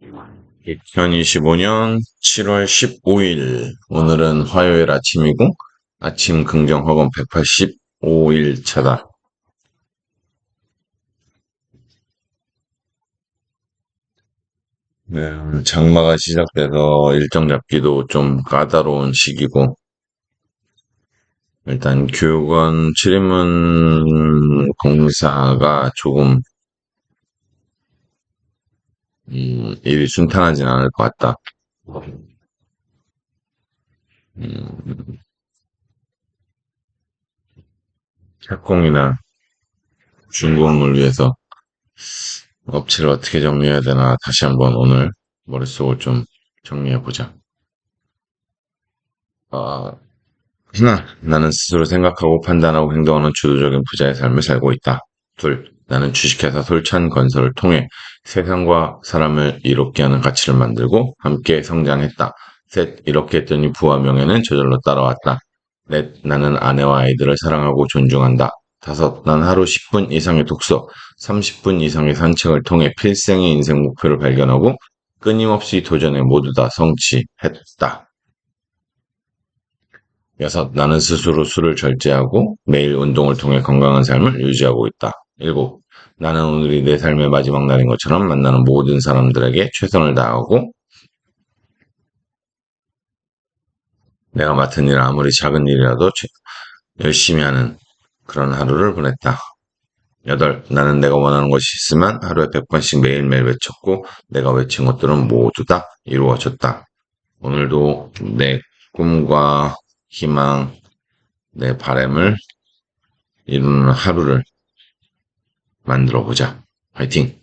2025년 7월 15일. 오늘은 화요일 아침이고, 아침 긍정 허건 185일 차다. 네, 장마가 시작돼서 일정 잡기도 좀 까다로운 시기고, 일단 교육원 출입문 공사가 조금 음, 일이 순탄하진 않을 것 같다. 음, 착공이나 준공을 위해서 업체를 어떻게 정리해야 되나 다시 한번 오늘 머릿속을 좀 정리해 보자. 아, 하나, 나는 스스로 생각하고 판단하고 행동하는 주도적인 부자의 삶을 살고 있다. 둘, 나는 주식회사 솔찬 건설을 통해 세상과 사람을 이롭게 하는 가치를 만들고 함께 성장했다. 셋, 이렇게 했더니 부와 명예는 저절로 따라왔다. 넷, 나는 아내와 아이들을 사랑하고 존중한다. 다섯, 난 하루 10분 이상의 독서, 30분 이상의 산책을 통해 필생의 인생 목표를 발견하고 끊임없이 도전해 모두 다 성취했다. 여섯, 나는 스스로 술을 절제하고 매일 운동을 통해 건강한 삶을 유지하고 있다. 일곱, 나는 오늘이 내 삶의 마지막 날인 것처럼 만나는 모든 사람들에게 최선을 다하고 내가 맡은 일 아무리 작은 일이라도 최- 열심히 하는 그런 하루를 보냈다. 여덟, 나는 내가 원하는 것이 있으면 하루에 100번씩 매일매일 외쳤고 내가 외친 것들은 모두 다 이루어졌다. 오늘도 내 꿈과 희망, 내 바램을 이루는 하루를 만들어 보자. 화이팅!